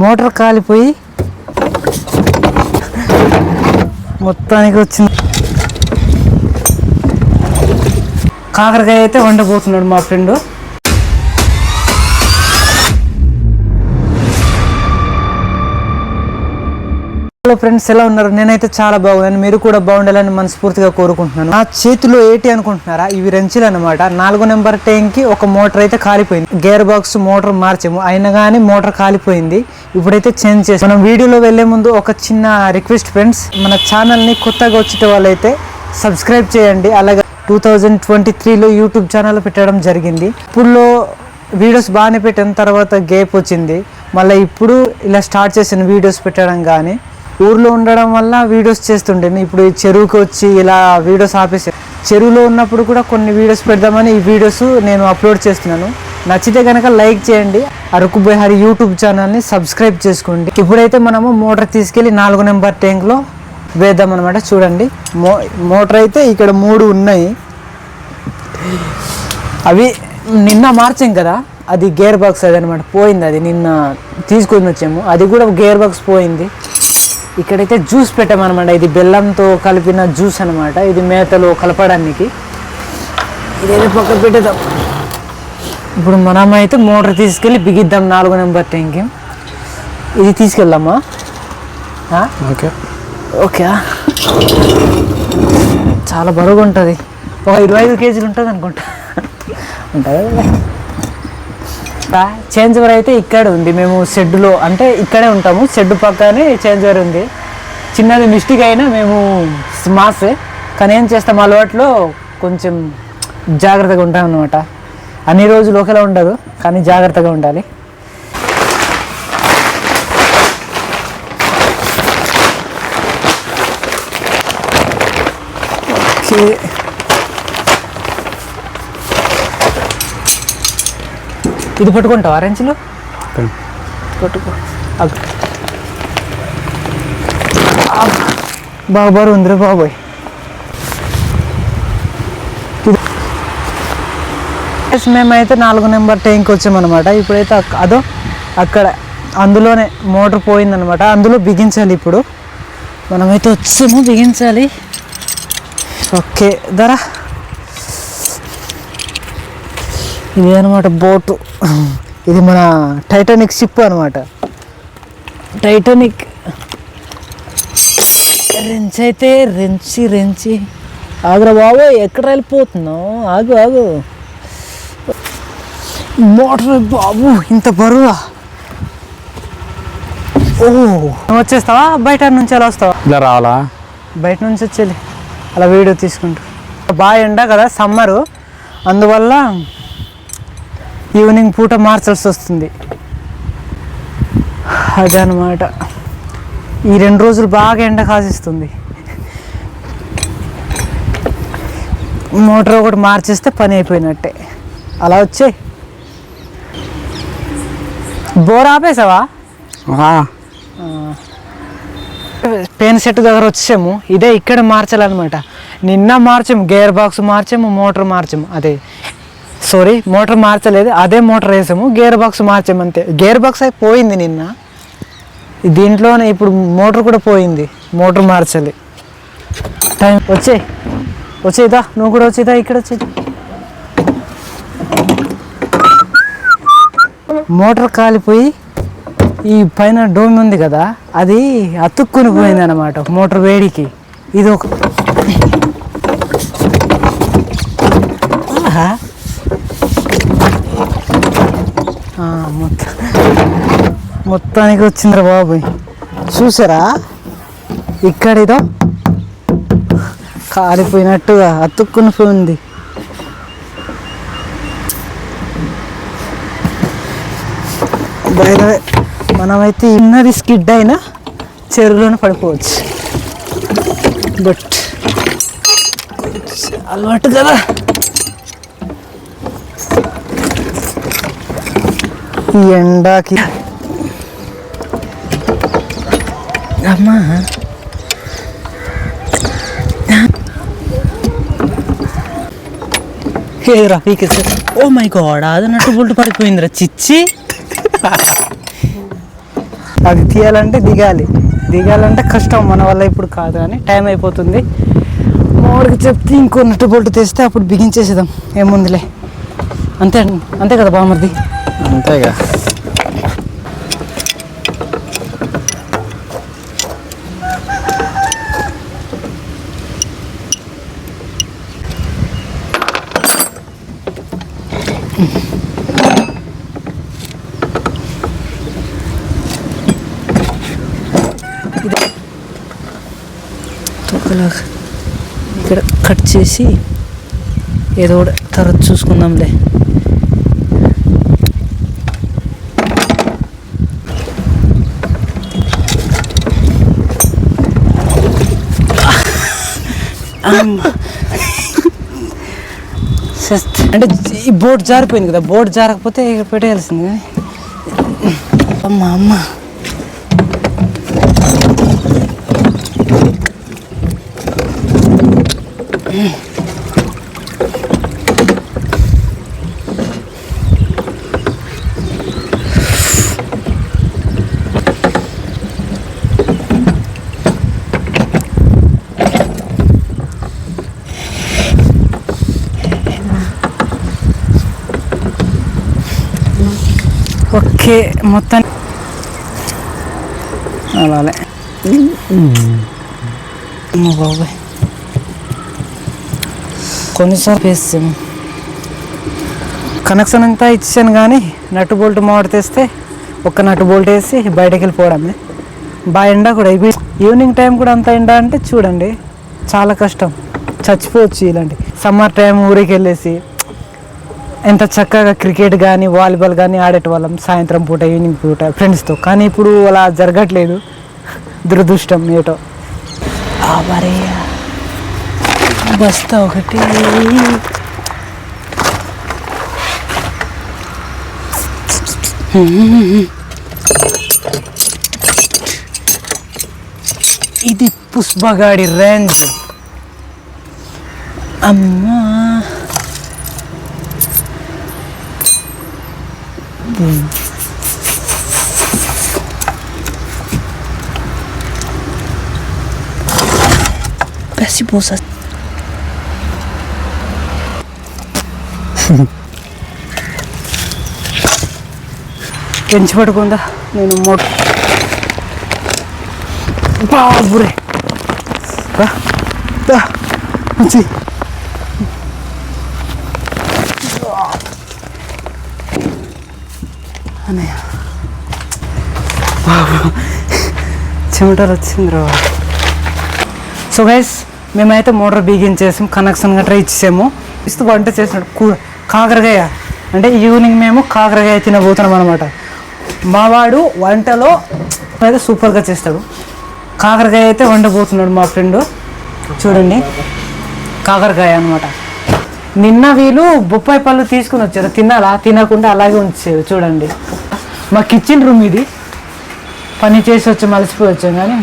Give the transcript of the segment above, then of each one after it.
Motor కాలిపోయి మొత్తానికి వచ్చింది. కాకరకాయ అయితే వండబోతున్నాడు మా ఫ్రెండ్. హలో ఫ్రెండ్స్ ఎలా ఉన్నారు? నేనైతే చాలా బాగున్నాను. మీరు కూడా బాగుండాలని మనస్ఫూర్తిగా కోరుకుంటున్నాను. నా చేతిలో ఏటి అనుకుంటున్నారా? ఇవి రెంచులు అనమాట నాలుగో నెంబర్ ట్యాంక్కి ఒక మోటార్ అయితే కాలిపోయింది. గేర్ బాక్స్ మోటార్ మార్చాము. అయినా కానీ మోటార్ కాలిపోయింది. ఇప్పుడైతే చేంజ్ చేసి మనం వీడియోలో వెళ్ళే ముందు ఒక చిన్న రిక్వెస్ట్ ఫ్రెండ్స్ మన ఛానల్ని కొత్తగా వచ్చేట వాళ్ళైతే సబ్స్క్రైబ్ చేయండి. అలాగే టూ థౌజండ్ ట్వంటీ త్రీలో యూట్యూబ్ ఛానల్ పెట్టడం జరిగింది. ఇప్పుడులో వీడియోస్ బాగానే పెట్టిన తర్వాత గేప్ వచ్చింది. మళ్ళీ ఇప్పుడు ఇలా స్టార్ట్ చేసిన వీడియోస్ పెట్టడం కానీ ఊర్లో ఉండడం వల్ల వీడియోస్ చేస్తుండే. ఇప్పుడు ఈ చెరువుకి వచ్చి ఇలా వీడియోస్ ఆపేసాను చెరువులో ఉన్నప్పుడు కూడా కొన్ని వీడియోస్ పెడదామని ఈ వీడియోస్ నేను అప్లోడ్ చేస్తున్నాను. నచ్చితే కనుక లైక్ చేయండి. అరకు బిహారీ యూట్యూబ్ ఛానల్ని సబ్స్క్రైబ్ చేసుకోండి. ఇప్పుడైతే మనము మోటార్ తీసుకెళ్ళి నాలుగు నెంబర్ ట్యాంక్లో వేద్దాం అనమాట చూడండి. మో మోటార్ అయితే ఇక్కడ మూడు ఉన్నాయి. అవి నిన్న మార్చాం కదా. అది గేర్ బాక్స్ అది అనమాట పోయింది అది. నిన్న తీసుకొని వచ్చాము. అది కూడా గేర్ బాక్స్ పోయింది. ఇక్కడైతే జ్యూస్ పెట్టామన్నమాట ఇది బెల్లంతో కలిపిన జ్యూస్ అనమాట. ఇది మేతలో కలపడానికి. ఇదైతే పక్క పెట్టేద్దాం. ఇప్పుడు మనం అయితే మోటార్ తీసుకెళ్ళి బిగిద్దాం నాలుగు నెంబర్ ట్యాంక్కి. ఇది తీసుకెళ్దామా? ఓకే. ఓకే. చాలా బరువుగా ఉంటుంది. ఒక ఇరవై ఐదు కేజీలు ఉంటుంది అనుకుంటా. ఉంటుంది? చేంజ్ వర్ అయితే ఇక్కడ ఉంది. మేము షెడ్లో అంటే ఇక్కడే ఉంటాము. షెడ్ పక్కనే చేంజ్ ఓవర్ ఉంది. చిన్నది మిస్టేక్ అయినా మేము మాసే. కానీ ఏం చేస్తాం? అలవాట్లో కొంచెం జాగ్రత్తగా ఉంటాం అనమాట అన్ని రోజులు ఒకేలా ఉండదు కానీ జాగ్రత్తగా ఉండాలి. ఓకే. ఇది పట్టుకుంటావా పట్టుకో. బాగా బరువు ఉందిరా బాబోయ్. మేమైతే నాలుగు నెంబర్ ట్యాంక్ వచ్చామన్నమాట. ఇప్పుడైతే అదో అక్కడ అందులోనే మోటార్ పోయిందనమాట అందులో బిగించాలి ఇప్పుడు. మనమైతే వచ్చాము బిగించాలి. ఓకే ధర ఇది అనమాట బోటు. ఇది మన టైటానిక్ షిప్ అనమాట టైటానిక్ రెంచ్ అయితే రెంచి రెంచి ఆగురా బాబు ఎక్కడ వెళ్ళిపోతున్నావు? ఆగు ఆగు. మోటార్ బాబు ఇంత బరువా ఓ. వచ్చేస్తావా? బయట నుంచి అలా వస్తావా? ఇలా రావాలా? బయట నుంచి వచ్చేది అలా వీడియో తీసుకుంటూ. బాగా ఎండ కదా సమ్మరు. అందువల్ల ఈవినింగ్ పూట మార్చాల్సి వస్తుంది. అదనమాట ఈ రెండు రోజులు బాగా ఎండ కాసిస్తుంది మోటార్ ఒకటి మార్చేస్తే పని అయిపోయినట్టే. అలా వచ్చే. బోర్ ఆపేసావా? ఆ, పెయిన్ సెట్ దగ్గర వచ్చాము ఇదే ఇక్కడ మార్చాలన్నమాట. నిన్న మార్చాము గేర్ బాక్స్ మార్చాము మోటార్ మార్చాము. అదే. సారీ మోటార్ మార్చలేదు. అదే మోటార్ వేసాము. గేర్ బాక్స్ మార్చామంతే గేర్ బాక్స్ అయి పోయింది నిన్న. దీంట్లోనే ఇప్పుడు మోటార్ కూడా పోయింది. మోటార్ మార్చాలి. టైం వచ్చే. వచ్చేదా? నువ్వు కూడా వచ్చేదా? ఇక్కడ వచ్చేది మోటార్ కాలిపోయి ఈ పైన డోమ్ ఉంది కదా అది అతుక్కుని పోయింది అనమాట మోటార్ వేడికి. ఇది ఒక ఆహా. ఆ, మొత్తం. మొత్తానికి వచ్చిందిరా బాబు చూసారా? ఇక్కడ ఇదో కాలిపోయినట్టుగా అతుక్కుని పోయింది మనమైతే ఇన్నది స్కిడ్ అయినా చెరువులోనే పడిపోవచ్చు. బట్ అలవాటు కదా. ఈ ఎండాకి. అమ్మా. ఓ మై గాడ్ అది నట్టు బుల్టు పడిపోయిందిరా చిచ్చి. అది తీయాలంటే దిగాలి. దిగాలంటే కష్టం మన వల్ల ఇప్పుడు కాదు అని టైం అయిపోతుంది. మామిడికి చెప్తే ఇంకో నట్టు బొట్టు తెస్తే అప్పుడు బిగించేసేద్దాం. ఏముందిలే. అంతే అంతే కదా బామర్ది అంతేగా. తొక్కలాగా ఇక్కడ కట్ చేసి ఏదో తర్వాత చూసుకుందాంలే. అంటే ఈ బోట్ జారిపోయింది కదా బోట్ జారకపోతే ఇక్కడ పెట్టేయాల్సింది కానీ. అమ్మ అమ్మ. ఓకే మొత్తం అలాలే బాబాయ్. కొన్నిసార్లు వేస్తాము కనెక్షన్ అంతా ఇచ్చాను కానీ నట్టు బోల్ట్ మోడర్ తెస్తే ఒక్క నట్టు బోల్ట్ వేసి బయటకు వెళ్ళిపోవడమే. బాగా ఎండ కూడా అయిపోయి ఈవినింగ్ టైం కూడా అంత ఎండ అంటే చూడండి చాలా కష్టం. చచ్చిపోవచ్చు ఇలాంటి. సమ్మర్ టైం ఊరికి వెళ్ళేసి ఎంత చక్కగా క్రికెట్ కానీ వాలీబాల్ కానీ ఆడేటవాళ్ళం సాయంత్రం పూట ఈవినింగ్ పూట ఫ్రెండ్స్తో. కానీ ఇప్పుడు అలా జరగట్లేదు. దురదృష్టం ఏటో. ఆవరయ్య బస్తా ఒకటి. ఇది పుష్పగాడి రేంజ్. అమ్మా. Casi పెంచి పడుకుందా నేను మొ బాబురే రా, దా, మంచి అన్నయ్య చెమటలు వచ్చింది రా సో గైస్ మేమైతే మోటార్ బిగించేసాం కనెక్షన్ గట్రా ఇచ్చేసాము. ఇస్తూ వంట చేసినాడు కూ కాకరకాయ. అంటే ఈవినింగ్ మేము కాకరకాయ తినబోతున్నాం అనమాట మావాడు వంటలో అయితే సూపర్గా చేస్తాడు. కాకరకాయ అయితే వండబోతున్నాడు మా ఫ్రెండ్. చూడండి. కాకరకాయ అనమాట నిన్న వీళ్ళు బొప్పాయి పళ్ళు తీసుకుని వచ్చారు. తినాలా? తినకుండా అలాగే ఉంచారు చూడండి. మా కిచెన్ రూమ్ ఇది. పని చేసి వచ్చి మలిసిపోయి వచ్చాం కానీ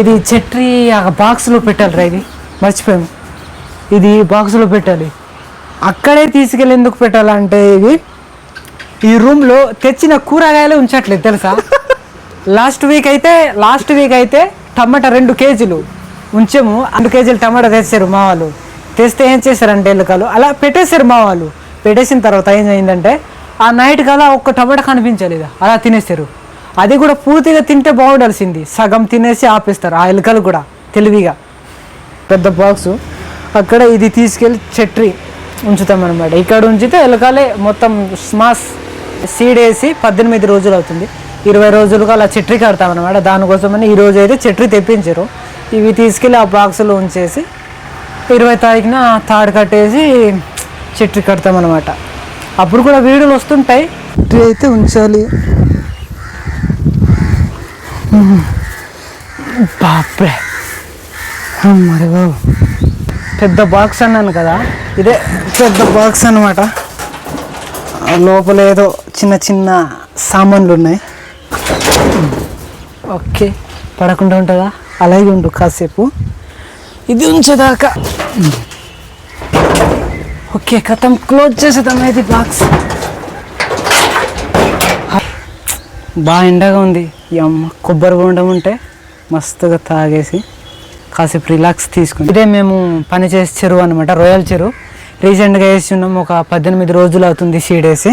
ఇది చెట్రీ ఆ బాక్స్లో పెట్టాలి రా ఇది. మర్చిపోయాము. ఇది బాక్స్లో పెట్టాలి. అక్కడే తీసుకెళ్ళి ఎందుకు పెట్టాలంటే ఇది ఈ రూమ్లో తెచ్చిన కూరగాయలు ఉంచట్లేదు తెలుసా? లాస్ట్ వీక్ అయితే లాస్ట్ వీక్ అయితే టమాటా రెండు కేజీలు ఉంచాము. రెండు కేజీలు టమాటా తెచ్చారు మా వాళ్ళు. తెస్తే ఏం చేశారంటే ఎలుకలు అలా పెట్టేశారు మా వాళ్ళు. పెట్టేసిన తర్వాత ఏం అయిందంటే ఆ నైట్ కల్లా ఒక్క టమాటా కనిపించలేదు? అలా తినేస్తారు అది కూడా పూర్తిగా తింటే బాగుండాల్సింది. సగం తినేసి ఆపేస్తారు. ఆ ఎలుకలు కూడా తెలివిగా. పెద్ద బాక్సు. అక్కడ ఇది తీసుకెళ్ళి చెట్రీ ఉంచుతాం అనమాట ఇక్కడ ఉంచితే ఎలుకలే మొత్తం స్మాస్ సీడ్ వేసి పద్దెనిమిది రోజులు అవుతుంది. ఇరవై రోజులుగా అలా చెట్రీ కడతాం అనమాట దానికోసమని ఈ రోజు అయితే చెట్రీ తెప్పించారు. ఇవి తీసుకెళ్ళి ఆ బాక్సులో ఉంచేసి ఇరవై తారీఖున తాడు కట్టేసి చెట్రీ కడతాం అనమాట అప్పుడు కూడా వీడియోలు వస్తుంటాయి. చెట్రీ అయితే ఉంచాలి. బాప్రే. మరి బాబు. పెద్ద బాక్స్ అన్నాను కదా? ఇదే పెద్ద బాక్స్ అన్నమాట. ఆ లోపల ఏదో చిన్న చిన్న సామాన్లు ఉన్నాయి. ఓకే. పడకుండా ఉంటుందా? అలాగే ఉండు కాసేపు. ఇది ఉంచేదాకా. ఓకే కథం క్లోజ్ చేసేద్దాం ఇది బాక్స్. బాగా ఎండగా ఉంది. ఈ అమ్మ కొబ్బరి బొండం ఉంటే మస్తుగా తాగేసి కాసేపు రిలాక్స్ తీసుకుని. ఇదే మేము పని చేసే చెరువు అనమాట రొయ్యల చెరువు. రీసెంట్గా వేసి ఉన్నాం ఒక పద్దెనిమిది రోజులు అవుతుంది సీడ్ వేసి.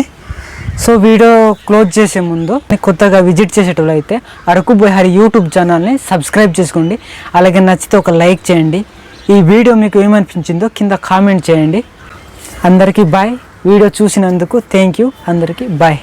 సో వీడియో క్లోజ్ చేసే ముందు కొత్తగా విజిట్ చేసేటప్పుడు అయితే అరకు బోహారి యూట్యూబ్ ఛానల్ని సబ్స్క్రైబ్ చేసుకోండి. అలాగే నచ్చితే ఒక లైక్ చేయండి. ఈ వీడియో మీకు ఏమనిపించిందో కింద కామెంట్ చేయండి. అందరికీ బాయ్. వీడియో చూసినందుకు థ్యాంక్ యూ. అందరికీ బాయ్.